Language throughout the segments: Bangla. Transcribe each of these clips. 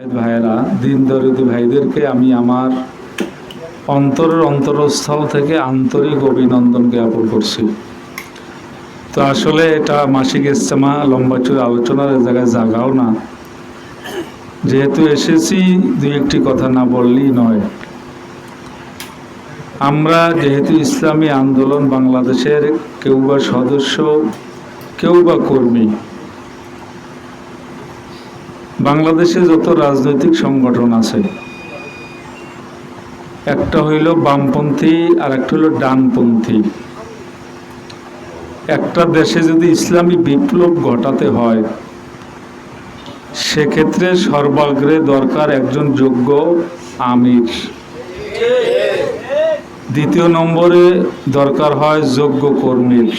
ভাইয়েরা, দিন দরিদ্র ভাইদেরকে আমি আমার অন্তরের অন্তরস্থল থেকে আন্তরিক অভিনন্দন জ্ঞাপন করছি। তো আসলে এটা মাসিক ইস্তেমা লম্বা চুর আলোচনার জায়গায় জাগাও না। যেহেতু এসেছি, দুই একটি কথা না বললেই নয়। আমরা যেহেতু ইসলামী আন্দোলন বাংলাদেশের কেউ বা সদস্য কেউ বা কর্মী বাংলাদেশে যত রাজনৈতিক সংগঠন আছে, একটা হইল বামপন্থী আর একটা হইল ডানপন্থী। একটা দেশে যদি ইসলামী বিপ্লব ঘটাতে হয়, সেক্ষেত্রে সর্বাগ্রে দরকার একজন যোগ্য আমির। দ্বিতীয় নম্বরে দরকার হয় যোগ্য কর্মীর।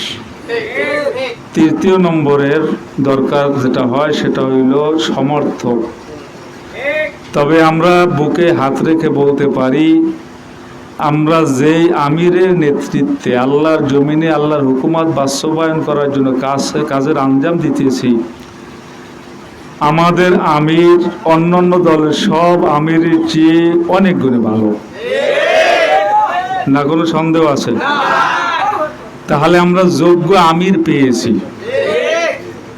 তৃতীয় নম্বরের দরকার যেটা হয় সেটা হইল সমর্থক। তবে আমরা বুকে হাত রেখে বলতে পারি, আমরা যেই আমিরের নেতৃত্বে আল্লাহর জমিনে আল্লাহর হুকুমাত বাস্তবায়ন করার জন্য কাজ, কাজের আঞ্জাম দিতেছি, আমাদের আমির, অন্যান্য দলের সব আমিরের চেয়ে অনেক গুণে ভালো। না কোনো সন্দেহ আছে? তাহলে আমরা যোগ্য আমির পেয়েছি।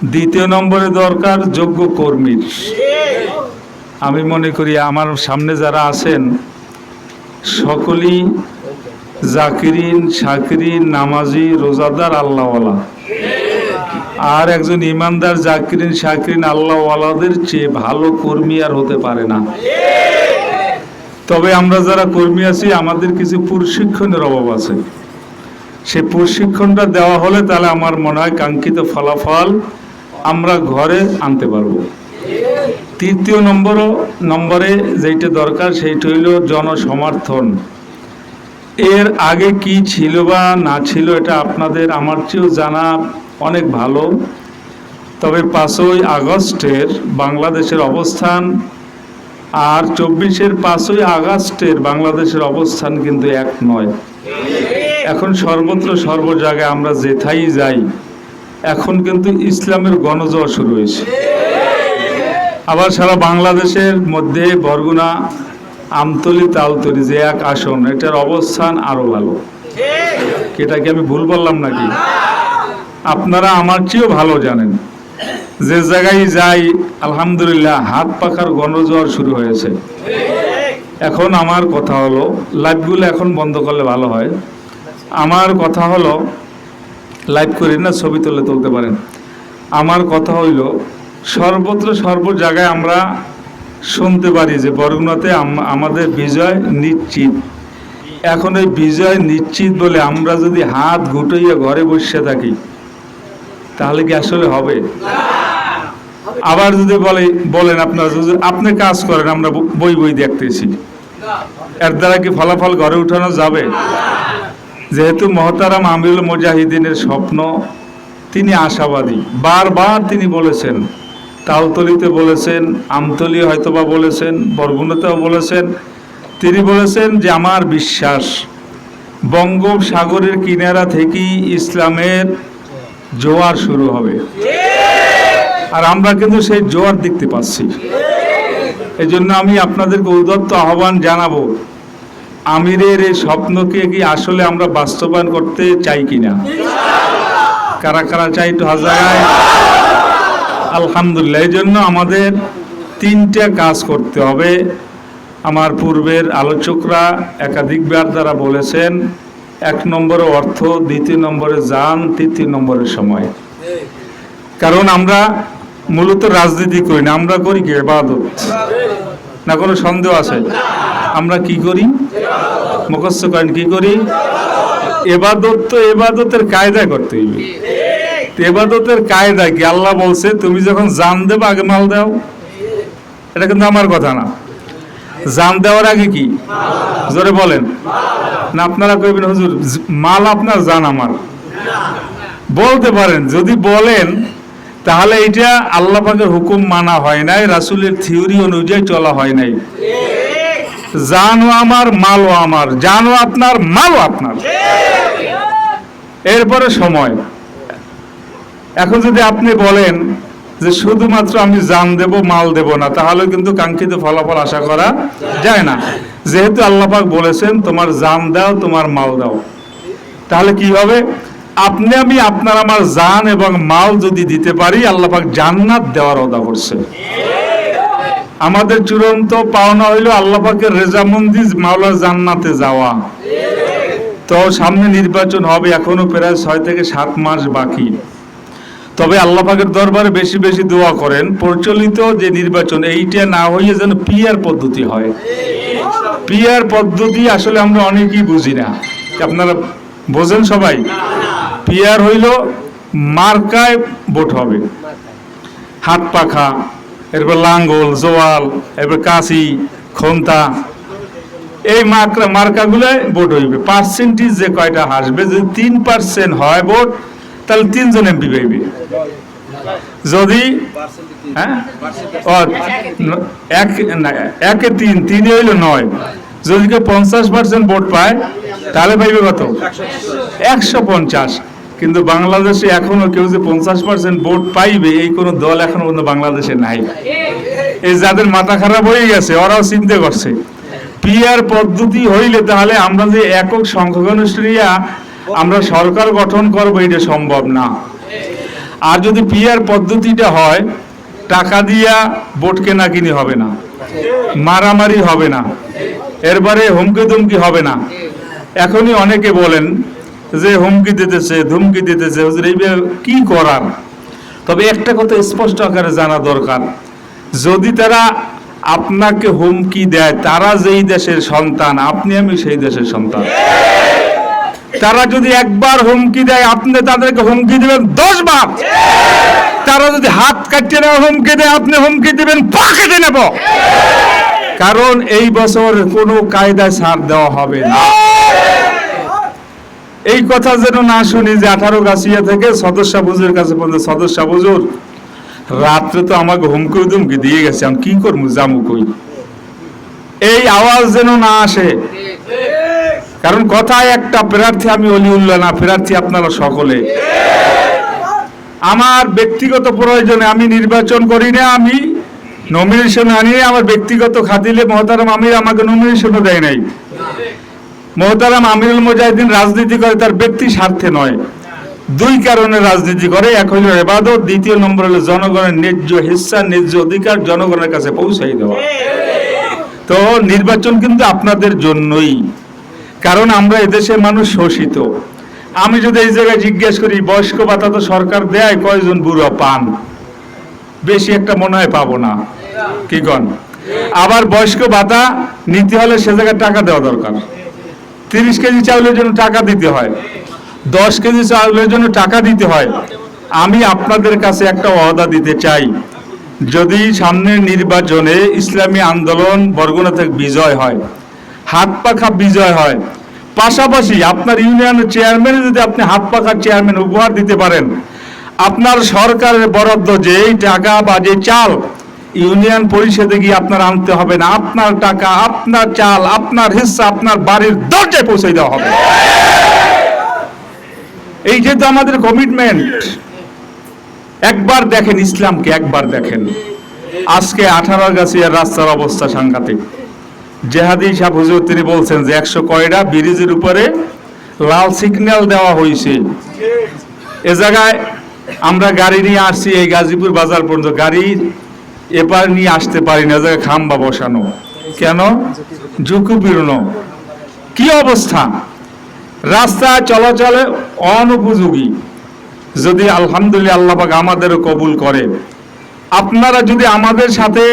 দ্বিতীয় নম্বরে দরকার যোগ্য কর্মীর। আমি মনে করি আমার সামনে যারা আছেন, সকলেই জাকিরিন শাকিরিন নামাজি, রোজাদার, আল্লাহওয়ালা। আর একজন ইমানদার জাকিরিন শাকিরিন আল্লাহওয়ালাদের চেয়ে ভালো কর্মী আর হতে পারে না। তবে আমরা যারা কর্মী আছি, আমাদের কিছু প্রশিক্ষণের অভাব আছে। সে প্রশিক্ষণটা দেওয়া হলে তাহলে আমার মনে হয় কাঙ্ক্ষিত ফলাফল আমরা ঘরে আনতে পারব। তৃতীয় নম্বর নম্বরে যেইটা দরকার সেইটা হইল জনসমর্থন। এর আগে কি ছিল বা না ছিল এটা আপনাদের আমার চেয়েও জানা অনেক ভালো। তবে পাঁচই আগস্টের বাংলাদেশের অবস্থান আর চব্বিশের পাঁচই আগস্টের বাংলাদেশের অবস্থান কিন্তু এক নয়। এখন সর্বত্র সর্ব জায়গায় আমরা যেথাই যাই। এখন কিন্তু ইসলামের গণজোয়ার শুরু হয়েছে। আবার সারা বাংলাদেশের মধ্যে বরগুনা, আমতলি, তালতলি যে এক আসন, এটার অবস্থান আরও ভালো। এটা কি আমি ভুল বললাম নাকি? আপনারা আমার চেয়েও ভালো জানেন। যে জায়গায় যাই, আলহামদুলিল্লাহ হাত পাখার গণজোয়ার শুরু হয়েছে। এখন আমার কথা হলো লাইভগুলো এখন বন্ধ করলে ভালো হয়। আমার কথা হলো লাইভ করি না, ছবি তুলে তুলতে পারেন। আমার কথা হইল, সর্বত্র সর্ব জায়গায় আমরা শুনতে পারি যে বরগুনাতে আমাদের বিজয় নিশ্চিত। এখন এই বিজয় নিশ্চিত বলে আমরা যদি হাত গুটাইয়া ঘরে বসে থাকি, তাহলে কি আসলে হবে? আবার যদি বলে বলেন আপনারা, যদি আপনি কাজ করেন, আমরা বই বই দেখতেছি। এর দ্বারা কি ফলাফল ঘরে উঠানো যাবে? যেহেতু মহতারাম আমিরুল মুজাহিদিনের স্বপ্ন, তিনি আশাবাদী। বারবার তিনি বলেছেন, তালতলিতে বলেছেন, আমতলি হয়তোবা বলেছেন, বরগুনাতেও বলেছেন। তিনি বলেছেন যে, আমার বিশ্বাস, বঙ্গোপসাগরের কিনারা থেকেই ইসলামের জোয়ার শুরু হবে। আর আমরা কিন্তু সেই জোয়ার দেখতে পাচ্ছি। এই আমি আপনাদেরকে উদত্ত আহ্বান জানাব আমিরের এই স্বপ্নকে কি আসলে আমরা বাস্তবায়ন করতে চাই কিনা? কারা কারা চাই একটু হাজারায়? আলহামদুলিল্লাহ, এই জন্য আমাদের তিনটা কাজ করতে হবে। আমার পূর্বের আলোচকরা একাধিকবার দ্বারা বলেছেন, এক নম্বরে অর্থ, দ্বিতীয় নম্বরে যান তৃতীয় নম্বরে সময়। কারণ আমরা মূলত রাজনীতি করি না, আমরা করি কি, এবাদত। না কোনো সন্দেহ আছে? আমরা কি করি? মুখস্থ করেন, কি করি? এবাদত তো এবাদতের কায়দায় করতে হইবে। এবাদতের কায়দা কি? আল্লাহ বলছে, তুমি যখন জান দেবে, আগে মাল দাও। এটা কিন্তু আমার কথা না। জান দেওয়ার আগে কি? জোরে বলেন। না, আপনারা কইবেন, হুজুর, মাল আপনার জান আমার। বলতে পারেন, যদি বলেন, তাহলে এটা আল্লাহ হুকুম মানা হয় নাই, রাসূলের থিওরি অনুযায়ী চলা হয় নাই। জানও আমার মালও আমার জানও আপনার মালও আপনার। এরপরে সময়। এখন যদি আপনি বলেন যে শুধুমাত্র আমি জান দেব, মাল দেব না, তাহলে কিন্তু কাঙ্ক্ষিত ফলাফল আশা করা যায় না। যেহেতু আল্লাপাক বলেছেন, তোমার জান দাও, তোমার মাল দাও। তাহলে কি হবে? আপনি আমি আপনার আমার জান এবং মাল যদি দিতে পারি আল্লাপাক জান্নাত দেওয়ার অদা করছে। আমাদের চূড়ান্ত পাওনা হইল আল্লাপাকের রেজামন্দি মাওলা জান্নাতে যাওয়া। তো সামনে নির্বাচন হবে এখনও প্রায় ছয় থেকে সাত মাস বাকি। তবে আল্লাহ পাকের দরবারে বেশি বেশি দোয়া করেন, প্রচলিত যে নির্বাচন, এইটা না হইয়ে যেন পিয়ার পদ্ধতি হয়। পিয়ার পদ্ধতি আসলে আমরা অনেকেই বুঝি না। আপনারা বোঝেন সবাই? পিয়ার হইল মার্কায় ভোট হবে। হাত পাখা এরপর লাঙ্গল, জোয়াল, এরপর কাশি, খন্তা। এই মার্কা মার্কাগুলোয় ভোট হইবে। পার্সেন্টেজ যে কয়টা হাসবে যদি তিন পার্সেন্ট হয় ভোট, তাহলে তিনজন এমপি পাইবে যদি হ্যাঁ? এক একে তিন, তিনে হইল নয়। যদি কেউ পঞ্চাশ পার্সেন্ট ভোট পায়, তাহলে পাইবে কত? একশো পঞ্চাশ। কিন্তু বাংলাদেশে এখনও কেউ যে পঞ্চাশ পার্সেন্ট ভোট পাইবে, এই কোনো দল এখনও পর্যন্ত বাংলাদেশে নাই। এই যাদের মাথা খারাপ হয়ে গেছে, ওরাও চিন্তা করছে। পিআর পদ্ধতি হইলে তাহলে আমরা যে একক সংখ্যাগরিষ্ঠীরা আমরা সরকার গঠন করব, এটা সম্ভব না। আর যদি পিআর পদ্ধতিটা হয়, টাকা দিয়া ভোট কেনা কিনি হবে না, মারামারি হবে না এরপরে হুমকি ধুমকি হবে না। এখনই অনেকে বলেন যে হুমকি দিতেছে, ধুমকি দিতেছে কি করার? তবে একটা কথা স্পষ্ট আকারে জানা দরকার। যদি তারা আপনাকে হুমকি দেয়, তারা যেই দেশের সন্তান, আপনি আমি সেই দেশের সন্তান। তারা যদি একবার হুমকি দেয়, আপনি তাদেরকে হুমকি দিবেন দশ বার তারা যদি হাত কাটিয়ে নেওয়া হুমকি দেয়, আপনি হুমকি দিবেন পা কেটে নেব। কারণ এই বছর কোনো কায়দায় ছাড় দেওয়া হবে না। এই কথা যেন না শুনি যে আঠারো গাছিয়া থেকে সদস্য বুজুর কাছে পর্যন্ত সদস্য বুজুর রাত্রে তো আমাকে হুমকি ধুমকি দিয়ে গেছে, আমি কি করব জামু কই? এই আওয়াজ যেন না আসে। কারণ কথায় একটা প্রার্থী আমি অলি অলিউল্লাহ না, প্রার্থী আপনারা সকলে। আমার ব্যক্তিগত প্রয়োজনে আমি নির্বাচন করি না, আমি নমিনেশন আনি আমার ব্যক্তিগত খাতিলে মহতারাম আমির আমাকে নমিনেশনও দেয় নাই। মহতারাম আমিরুল মুজাহিদিন রাজনীতি করে, তার ব্যক্তি স্বার্থে নয়। দুই কারণে রাজনীতি করে, এক হইল এবাদত, দ্বিতীয় নম্বর হলো জনগণের ন্যায্য হিস্সা, ন্যায্য অধিকার জনগণের কাছে পৌঁছাই দেওয়া। তো নির্বাচন কিন্তু আপনাদের জন্যই, কারণ আমরা এদেশে মানুষ শোষিত। আমি যদি এই জায়গায় জিজ্ঞেস করি, বয়স্ক ভাতা তো সরকার দেয়, কয়জন বুড়ো পান? বেশি একটা মনে হয় পাবো না। কি কন? আবার বয়স্ক ভাতা নিতে হলে সে জায়গায় টাকা দেওয়া দরকার। তিরিশ কেজি চাউলের জন্য টাকা দিতে হয়। দশ কেজি চাউলের জন্য টাকা দিতে হয়। আমি আপনাদের কাছে একটা ওয়াদা দিতে চাই। যদি সামনের নির্বাচনে ইসলামী আন্দোলন বরগুনা থেকে বিজয় হয়, হাত পাখা বিজয় হয়, পাশাপাশি আপনার ইউনিয়নের চেয়ারম্যান যদি আপনি হাত পাখার চেয়ারম্যান উপহার দিতে পারেন, আপনার সরকারের বরাদ্দ যেই টাকা বা যে চাল ইউনিয়ন পরিষদে গিয়ে আপনার আনতে হবে না। আপনার টাকা, আপনার চাল, আপনার হিস্সা আপনার বাড়ির দরজায় পৌঁছে দেওয়া হবে। এই যেহেতু আমাদের কমিটমেন্ট একবার দেখেন ইসলামকে, একবার দেখেন। আজকে আঠারো গাছিয়ার রাস্তার অবস্থা সাংঘাতিক। জেহাদি সাহেব, হুজুর, তিনি বলছেন যে একশো কয়টা ব্রিজের উপরে লাল সিগন্যাল দেওয়া হয়েছে এ জায়গায় আমরা গাড়ি নিয়ে আসছি, এই গাজীপুর বাজার পর্যন্ত। গাড়ি এপার নিয়ে আসতে পারি না জায়গায় খাম্বা বসানো। কেন? ঝুঁকিপূর্ণ কি অবস্থা? রাস্তা চলাচলে অনুপযোগী। যদি আলহামদুলিল্লাহ আল্লাহ পাক আমাদেরও কবুল করে। আপনারা যদি আমাদের সাথে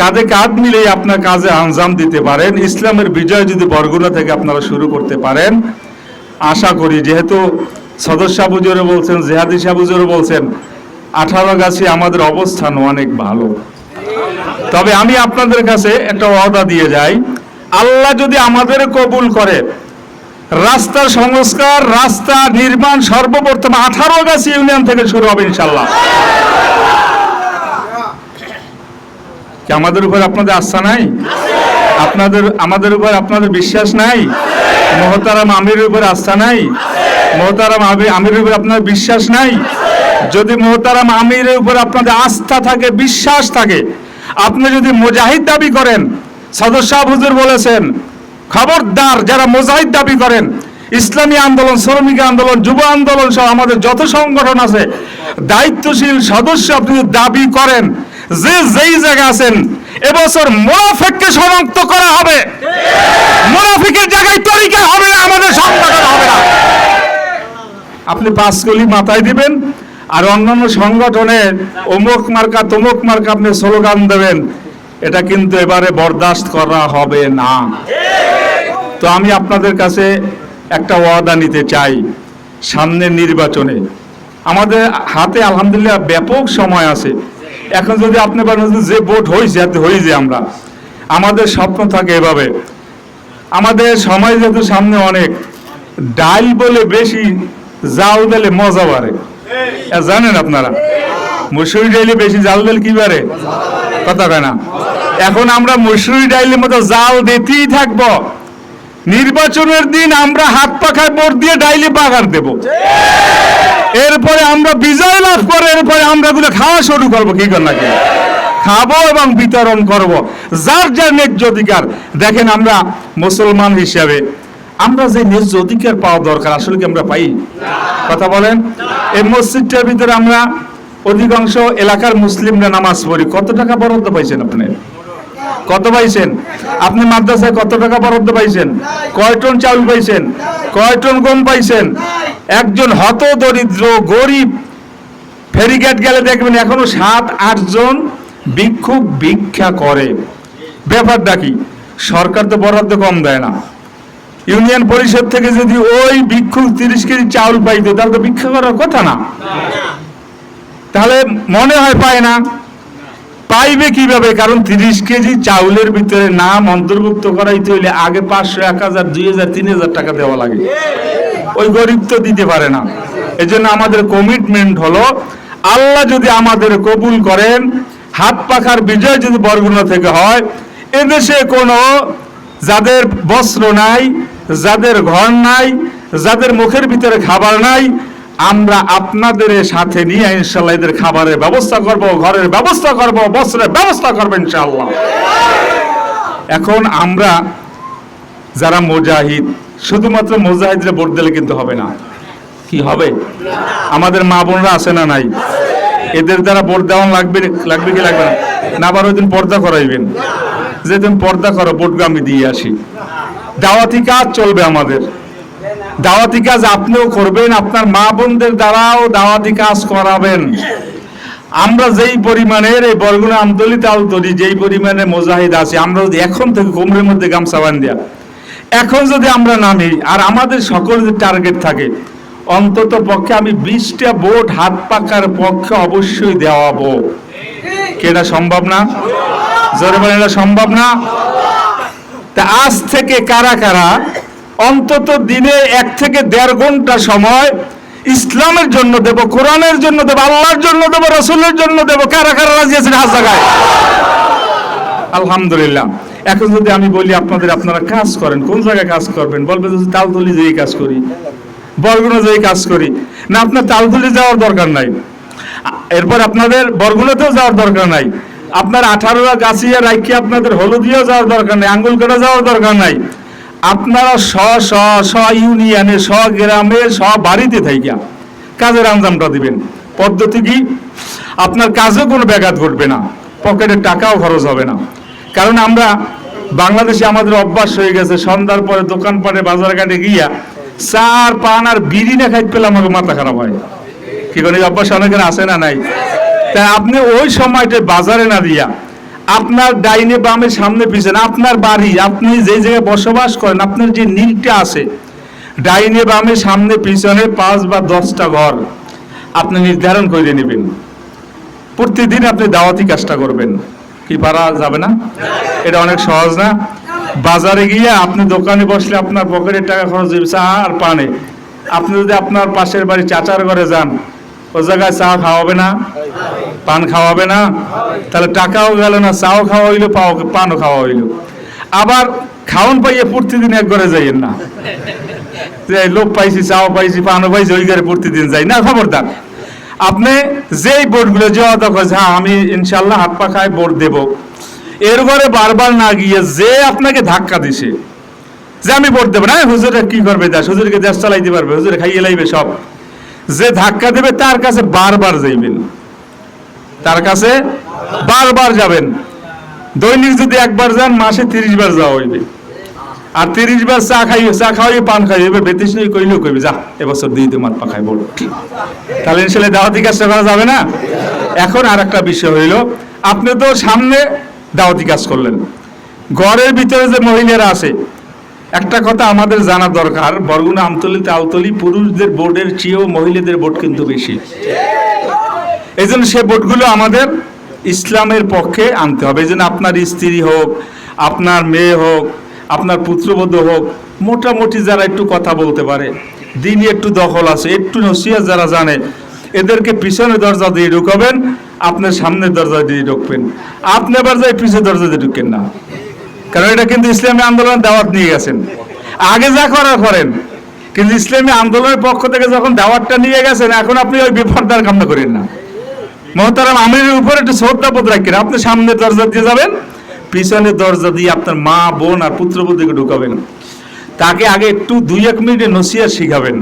কাঁধে কাঁধ মিলে আপনার কাজে আঞ্জাম দিতে পারেন, ইসলামের বিজয় যদি বরগুনা থেকে আপনারা শুরু করতে পারেন, আশা করি যেহেতু সদস্য সাবুজুরও বলছেন, জেহাদি সাবুজুরও বলছেন আঠারো গাছে আমাদের অবস্থান অনেক ভালো। তবে আমি আপনাদের কাছে একটা ওয়াদা দিয়ে যাই। আল্লাহ যদি আমাদের কবুল করে, রাস্তার সংস্কার, রাস্তা নির্মাণ সর্বপ্রথম আঠারো গাছি ইউনিয়ন থেকে শুরু হবে ইনশাল্লাহ আমাদের উপর আপনাদের আস্থা নাই? আপনাদের, আমাদের উপর আপনাদের বিশ্বাস নাই? মহতারাম আমির উপর আস্থা নাই? মহতারাম আমিরের উপর আপনার বিশ্বাস নাই? যদি মোহতারাম আমিরের উপর আপনাদের আস্থা থাকে, বিশ্বাস থাকে, আপনি যদি মুজাহিদ দাবি করেন সদস্য হুজুর বলেছেন, খবরদার যারা মুজাহিদ দাবি করেন, ইসলামী আন্দোলন, শ্রমিক আন্দোলন, যুব আন্দোলন সহ আমাদের যত সংগঠন আছে, দায়িত্বশীল সদস্য আপনি দাবি করেন, যে যেই জায়গা আছেন, এবছর মোনাফেককে শনাক্ত করা হবে। মোনাফিকের জায়গায় তরিকা হবে না, আমাদের সংগঠন হবে না। আপনি পাঁচগুলি মাথায় দিবেন আর অন্যান্য সংগঠনের অমুক মার্কা তমুক মার্কা আপনি স্লোগান দেবেন, এটা কিন্তু এবারে বরদাস্ত করা হবে না। তো আমি আপনাদের কাছে একটা ওয়াদা নিতে চাই সামনের নির্বাচনে। আমাদের হাতে আলহামদুলিল্লাহ ব্যাপক সময় আছে। এখন যদি আপনি বলেন যে ভোট হয়েছে, এতে হয়েছে আমরা। আমাদের স্বপ্ন থাকে এভাবে। আমাদের সময় যেহেতু সামনে অনেক ডাইল বলে বেশি, জাল দিলে মজা বাড়ে। জানেন আপনারা, মুসুরি ডাইলে বেশি জাল দিলে কি বাড়ে? কথা কয় না। এখন আমরা মুসুরি ডাইলের মতো জাল দিতেই থাকব। নির্বাচনের দিন আমরা হাত পাখায় ভোট দিয়ে ডাইলে বাগান দেব। এরপরে আমরা বিজয় লাভ করে, এরপরে আমরা গুলো খাওয়া শুরু করব। কি কর নাকি? খাব এবং বিতরণ করব। যার যার ন্যায্য অধিকার। দেখেন আমরা মুসলমান হিসাবে আমরা যে ন্যায্য অধিকার পাওয়া দরকার, আসলে কি আমরা পাই? কথা বলেন। এই মসজিদটার ভিতরে আমরা অধিকাংশ এলাকার মুসলিমরা নামাজ পড়ি। কত টাকা বরাদ্দ পাইছেন আপনি? কত পাইছেন? আপনি মাদ্রাসায় কত টাকা বরাদ্দ পাইছেন? কয় টন চাউল পাইছেন? কয় টন গম পাইছেন? একজন হত দরিদ্র, গরিব, ফেরিঘাট গেলে দেখবেন এখনও সাত আটজন ভিক্ষুক ভিক্ষা করে। ব্যাপারটা কি? সরকার তো বরাদ্দ কম দেয় না। ইউনিয়ন পরিষদ থেকে যদি ওই ভিক্ষুক তিরিশ কেজি চাউল পাইতো, তাহলে তো ভিক্ষা করার কথা না। তাহলে মনে হয় পায় না। পাইবে কীভাবে? কারণ তিরিশ কেজি চাউলের ভিতরে নাম অন্তর্ভুক্ত করাইতে হইলে আগে পাঁচশো, এক হাজার, দুই হাজার, তিন হাজার টাকা দেওয়া লাগে। ওই গরিব তো দিতে পারে না। এজন্য আমাদের কমিটমেন্ট হলো, আল্লাহ যদি আমাদের কবুল করেন, হাত পাখার বিজয় যদি বরগুনা থেকে হয়, এদেশে কোনো যাদের বস্ত্র নাই, যাদের ঘর নাই, যাদের মুখের ভিতরে খাবার নাই, আমরা আপনাদের সাথে নিয়ে ইনশাল্লাহ এদের খাবারের ব্যবস্থা করব, ঘরের ব্যবস্থা করব, বস্ত্রের ব্যবস্থা করব ইনশাল্লাহ এখন আমরা যারা মুজাহিদ, শুধুমাত্র মুজাহিদরা ভোট দিলে কিন্তু হবে না। কি হবে? আমাদের মা বোনরা আছে না নাই? এদের দ্বারা ভোট দেওয়া লাগবে লাগবে কি লাগবে না? আবার ওই দিন পর্দা করাইবেন। যেদিন পর্দা করো আমি দিয়ে আসি। দাওয়াতি কাজ চলবে আমাদের। দাওয়াতি কাজ আপনিও করবেন, আপনার মা বোনদের দ্বারাও দাওয়াতি কাজ করাবেন। আমরা যেই পরিমাণের এই বরগুনা আমতলি তালতলি যেই পরিমাণে মোজাহিদ আছে, আমরা যদি এখন থেকে কোমরের মধ্যে গামছা বান্ধিয়া, এখন যদি আমরা নামি আর আমাদের সকলের টার্গেট থাকে, অন্তত পক্ষে আমি বিশটা বোট হাত পাকার পক্ষে অবশ্যই দেওয়াবো। কি এটা সম্ভব না? জোরে বলেন, এটা সম্ভব না? তা আজ থেকে কারা কারা, অন্তত দিনে এক থেকে দেড় ঘণ্টা সময় ইসলামের জন্য দেব, কোরআনের জন্য দেব, আল্লাহর জন্য দেব, রসুলের জন্য দেব, কারা কারা রাজি আছেন হাত জায়গায় আলহামদুলিল্লাহ। এখন যদি আমি বলি আপনাদের, আপনারা কাজ করেন, কোন জায়গায় কাজ করবেন? বলবে যদি তালতলি যেই কাজ করি, বরগুনা যেই কাজ করি। না, আপনার তালতলি যাওয়ার দরকার নাই। এরপর আপনাদের বরগুনাতেও যাওয়ার দরকার নাই। আপনার আঠারোরা গাছিয়া রাইখে আপনাদের হলদিয়াও যাওয়ার দরকার নাই, আঙ্গুলকাটা যাওয়ার দরকার নাই। আপনারা স স্ব স্ব ইউনিয়নে স্ব গ্রামে স্ব বাড়িতে থাইকা কাজের আঞ্জামটা দিবেন। পদ্ধতি কি? আপনার কাজে কোনো ব্যাঘাত ঘটবে না, পকেটে টাকাও খরচ হবে না। কারণ আমরা বাংলাদেশে আমাদের অভ্যাস হয়ে গেছে, সন্ধ্যার পরে দোকানপাটে বাজার ঘাটে গিয়া চার পান আর বিড়ি না খাইতে পেলে আমাকে মাথা খারাপ হয়। কি করে অভ্যাস অনেকের আছে না নাই? তাই আপনি ওই সময়টা বাজারে না দিয়া আপনার ডাইনে বামে সামনে পিছনে, আপনার বাড়ি, আপনি যে জায়গায় বসবাস করেন, আপনার যে নীলটা আছে, ডাইনে বামে সামনে পিছনে পাঁচ বা দশটা ঘর আপনি নির্ধারণ করে নেবেন। প্রতিদিন আপনি দাওয়াতি কাজটা করবেন। কি পারা যাবে না? এটা অনেক সহজ না। বাজারে গিয়ে আপনি দোকানে বসলে আপনার পকেটের টাকা খরচ হবে চা আর পানে। আপনি যদি আপনার পাশের বাড়ি চাচার ঘরে যান, ও জায়গায় চা খাওয়াবে না? পান খাওয়াবে না, তাহলে টাকাও গেল না, চাও খাওয়া হইল, পাও, পানও খাওয়া হইল। আবার খাওন পাইয়ে প্রতিদিন এক ঘরে যাইয়েন না। যে লোক পাইছি, চাও পাইছি, পানও পাইছি, ওই ঘরে প্রতিদিন যাই। না, খবরদার, আপনি যেই বোর্ডগুলো যে অত কয়েছে হ্যাঁ আমি ইনশাল্লাহ হাত পাখায় বোর্ড দেব। এর ঘরে বারবার না গিয়ে যে আপনাকে ধাক্কা দিছে, যে আমি ভোট দেবো না হুজুরে কি করবে দেশ? হুজুরকে দেশ চালাইতে পারবে, হুজুরে খাইয়ে লাইবে সব। যে ধাক্কা দেবে, তার কাছে বারবার যাইবেন। তার কাছে বারবার যাবেন। দৈনিক যদি একবার যান, মাসে তিরিশ বার যাওয়া হইবে। আর তিরিশ বার চা খাই চা খাওয়াই পান খাই এবার বেতিস নেই কইলেও কইবে, যা, এবছর দুই দুই মাত পাখাই বল তাহলে ইনশাল্লাহ দাওয়াতি কাজটা করা যাবে না। এখন আর একটা বিষয় হইল, আপনি তো সামনে দাওয়াতি কাজ করলেন। ঘরের ভিতরে যে মহিলারা আছে, একটা কথা আমাদের জানা দরকার, বরগুনা আমতলি তালতলি পুরুষদের বোর্ডের চেয়েও মহিলাদের বোর্ড কিন্তু বেশি। এই জন্য সে ভোটগুলো আমাদের ইসলামের পক্ষে আনতে হবে। এই জন্য আপনার স্ত্রী হোক, আপনার মেয়ে হোক, আপনার পুত্রবধূ হোক, মোটামুটি যারা একটু কথা বলতে পারে, দিনই একটু দখল আছে, একটু নসিয়া যারা জানে, এদেরকে পিছনে দরজা দিয়ে ঢুকাবেন, আপনার সামনের দরজা দিয়ে ঢুকবেন। আপনি আবার যাই পিছনে দরজা দিয়ে ঢুকেন না। কারণ এটা কিন্তু ইসলামী আন্দোলন দাওয়াত নিয়ে গেছেন। আগে যা করার করেন, কিন্তু ইসলামী আন্দোলনের পক্ষ থেকে যখন দাওয়াতটা নিয়ে গেছেন, এখন আপনি ওই বিপর্দার কামনা করেন না। মহতারাম, আমিরের উপর একটু শ্রদ্ধাবোধ রাখেন। আপনি সামনে দরজা দিয়ে যাবেন, পিছনের দরজা দিয়ে আপনার মা, বোন আর পুত্রবধূকে ঢুকাবেন। তাকে আগে একটু দুই এক মিনিটে নসিয়া শিখাবেন।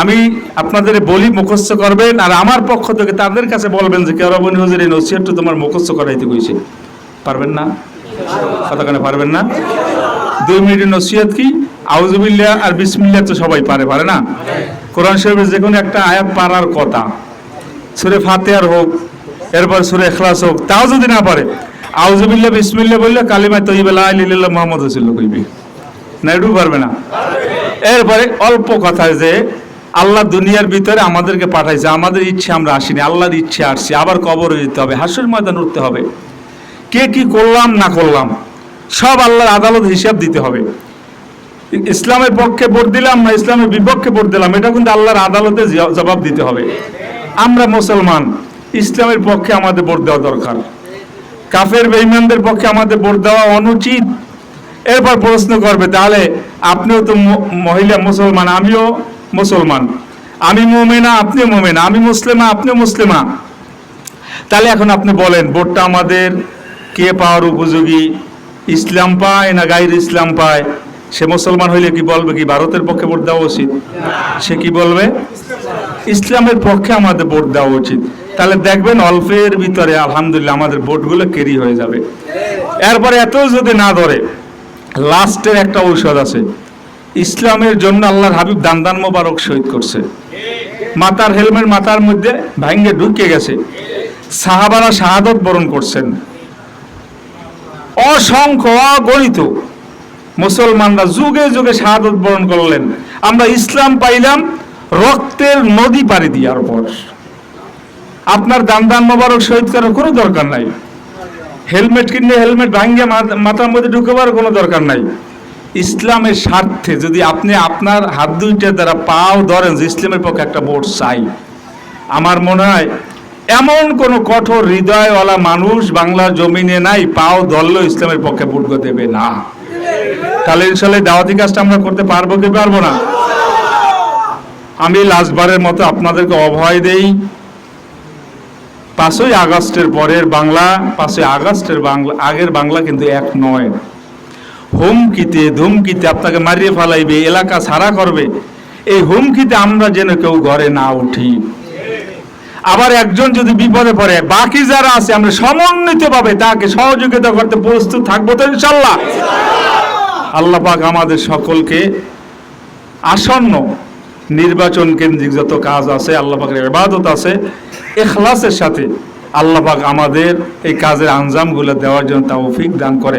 আমি আপনাদের বলি মুখস্থ করবেন আর আমার পক্ষ থেকে তাদের কাছে বলবেন যে কেরাবনী হুজুর এই নসিহাতটা তোমার মুখস্থ করাইতে কইছে। পারবেন না? কতক্ষণে পারবেন না? দুই মিনিটের নসিহত কি? আউজুবিল্লাহ আর বিসমিল্লা তো সবাই পারে পারে না? কোরআন শরীফের যে কোনো একটা আয়াত পারার কথা। সুরে ফাতেহার হোক, এরপর সুরে এখলাস হোক, তাও যদি না পারে। আউজুবিল্লাহ বিসমিল্লাহ বললে কালিমা তৈবেলা আলিল্লাহ মোহাম্মদ রসুল্লাহ কইবি। না, এটুকু পারবে না। এরপরে অল্প কথায় যে, আল্লাহ দুনিয়ার ভিতরে আমাদেরকে পাঠাইছে, আমাদের ইচ্ছে আমরা আসিনি, আল্লাহর ইচ্ছে আসছি, আবার কবর যেতে হবে, হাসুর ময়দান উঠতে হবে। কে কি করলাম, না করলাম, সব আল্লাহর আদালত হিসাব দিতে হবে। ইসলামের পক্ষে ভোট দিলাম না, ইসলামের বিপক্ষে ভোট দিলাম, এটা কিন্তু আল্লাহর আদালতে জবাব দিতে হবে। আমরা মুসলমান, ইসলামের পক্ষে আমাদের ভোট দেওয়া দরকার। কাফের বেইমানদের পক্ষে আমাদের ভোট দেওয়া অনুচিত। এরপর প্রশ্ন করবে, তাহলে আপনিও তো মহিলা মুসলমান, আমিও মুসলমান। আমি মোমেনা, আপনিও মোমেনা, আমি মুসলিমা, আপনিও মুসলিমা। তাহলে এখন আপনি বলেন, ভোটটা আমাদের কে পাওয়ার উপযোগী? ইসলাম পায় না গাইর ইসলাম পায়? সে মুসলমান হইলে কি বলবে কি ভারতের পক্ষে ভোট দেওয়া উচিত? সে কি বলবে? ইসলামের পক্ষে আমাদের ভোট দেওয়া উচিত। তাহলে দেখবেন অল্পের ভিতরে আলহামদুলিল্লাহ আমাদের ভোটগুলো কেরি হয়ে যাবে। এরপরে এত যদি না ধরে, লাস্টের একটা ঔষধ আছে। ইসলামের জন্য আল্লাহর হাবিব দান্দান মোবারক শহীদ করছে। মাতার হেলমেট মাথার মধ্যে ভাঙ্গে ঢুকে গেছে। সাহাবারা শাহাদত বরণ করছেন। অসংখ্য অগণিত মুসলমানরা যুগে যুগে শাহাদত বরণ করলেন। আমরা ইসলাম পাইলাম রক্তের নদী পাড়ি দেওয়ার পর। আপনার দান দান মোবারক শহীদ করার কোনো দরকার নাই। হেলমেট কিনলে হেলমেট ভাঙ্গে মাথা- মাথার মধ্যে ঢুকবার কোনো দরকার নাই। ইসলামের স্বার্থে যদি আপনি আপনার হাত দুইটা দ্বারা পাও ধরেন যে ইসলামের পক্ষে একটা ভোট চাই, আমার মনে হয় এমন কোন কঠোর হৃদয়ওয়ালা মানুষ বাংলার জমিনে নাই, পাও ধরলেও ইসলামের পক্ষে ভোট দেবে না। তাহলে ইনশাল্লাহ দাওয়াতি কাজটা আমরা করতে পারব কি পারব না? আমি লাস্টবারের মতো আপনাদেরকে অভয় দেই। পাঁচই আগস্টের পরের বাংলা, পাঁচই আগস্টের বাংলা, আগের বাংলা কিন্তু এক নয়। হুমকিতে ধুমকিতে আপনাকে মারিয়ে ফেলাইবে, এলাকা ছাড়া করবে। এই হুমকিতে আমরা যেন কেউ ঘরে না উঠি। আবার একজন যদি বিপদে পড়ে, বাকি যারা আছে, আমরা সমন্বিতভাবে তাকে সহযোগিতা করতে প্রস্তুত থাকব তো ইনশাল্লাহ। আল্লাহ পাক আমাদের সকলকে আসন্ন নির্বাচন কেন্দ্রিক যত কাজ আছে, আল্লাহ পাকের ইবাদত আছে এখলাসের সাথে আল্লাহ পাক আমাদের এই কাজের আঞ্জামগুলো দেওয়ার জন্য তৌফিক দান করে।